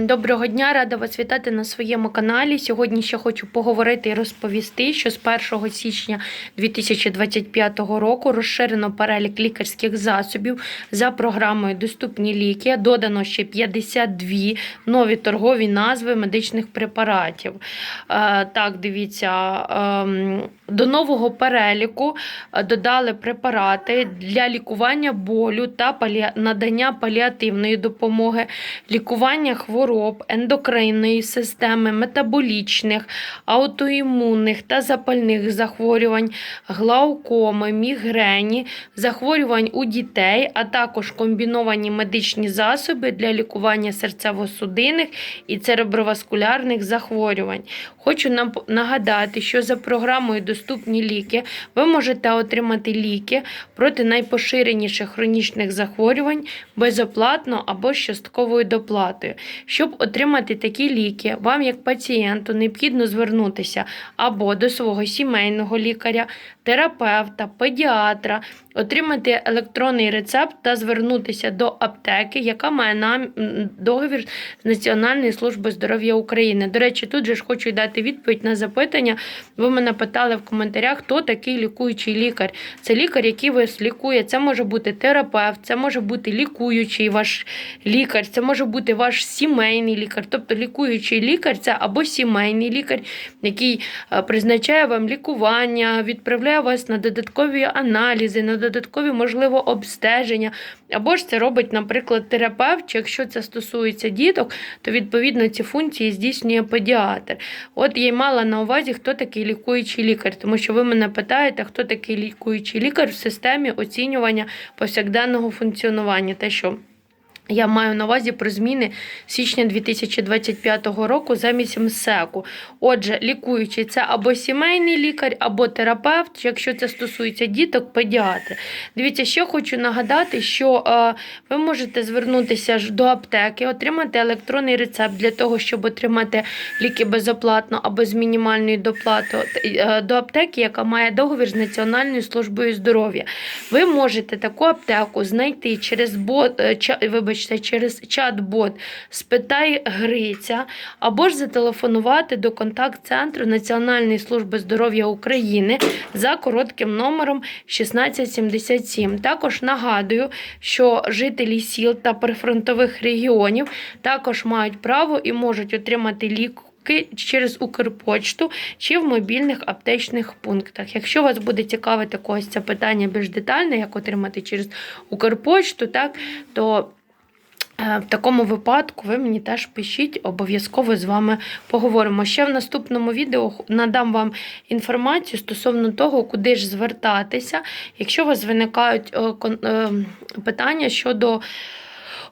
Доброго дня, рада вас вітати на своєму каналі. Сьогодні ще хочу поговорити і розповісти, що з 1 січня 2025 року розширено перелік лікарських засобів за програмою Доступні ліки. Додано ще 52 нові торгові назви медичних препаратів. Е, Так, дивіться, ем, до нового переліку е, додали препарати для лікування болю та надання паліативної допомоги, лікування хвороб ендокринної системи, метаболічних, аутоімунних та запальних захворювань, глаукоми, мігрені, захворювань у дітей, а також комбіновані медичні засоби для лікування серцево-судинних і цереброваскулярних захворювань. Хочу нам нагадати, що за програмою Доступні ліки ви можете отримати ліки проти найпоширеніших хронічних захворювань безоплатно або з частковою доплатою. Щоб отримати такі ліки, вам, як пацієнту, необхідно звернутися або до свого сімейного лікаря, терапевта, педіатра, отримати електронний рецепт та звернутися до аптеки, яка має нам договір з Національної служби здоров'я України. До речі, тут же ж хочу дати відповідь на запитання. Ви мене питали в коментарях, хто такий лікуючий лікар. Це лікар, який вас лікує. Це може бути терапевт, це може бути лікуючий ваш лікар, це може бути ваш сімейний лікар. Тобто лікуючий лікар це або сімейний лікар, який е, призначає вам лікування, відправляє вас на додаткові аналізи, на додаткові, можливо, обстеження. Або ж це робить, наприклад, терапевт, чи якщо це стосується діток, то відповідно ці функції здійснює педіатр. От я й мала на увазі, хто такий лікуючий лікар, тому що ви мене питаєте, хто такий лікуючий лікар в системі оцінювання повсякденного функціонування. Те, що я маю на увазі про зміни січня 2025 року замість МСЕКу. Отже, лікуючий це або сімейний лікар, або терапевт, якщо це стосується діток, педіатр. Дивіться, ще хочу нагадати, що е, ви можете звернутися до аптеки, отримати електронний рецепт для того, щоб отримати ліки безоплатно або з мінімальною доплатою е, до аптеки, яка має договір з Національною службою здоров'я. Ви можете таку аптеку знайти через бот, е, ча- вибачте, через чат-бот Спитай Гриця або ж зателефонувати до контакт-центру Національної служби здоров'я України за коротким номером 1677. Також нагадую, що жителі сіл та прифронтових регіонів також мають право і можуть отримати лік через Укрпочту чи в мобільних аптечних пунктах. Якщо вас буде цікавити когось це питання більш детально, як отримати через Укрпочту, так, то в такому випадку ви мені теж пишіть, обов'язково з вами поговоримо. Ще в наступному відео надам вам інформацію стосовно того, куди ж звертатися, якщо у вас виникають е, е, питання щодо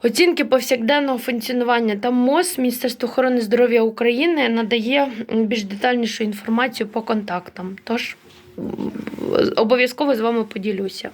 Оцінки повсякденного функціонування та МОЗ Міністерство охорони здоров'я України надає більш детальнішу інформацію по контактам. Тож обов'язково з вами поділюся.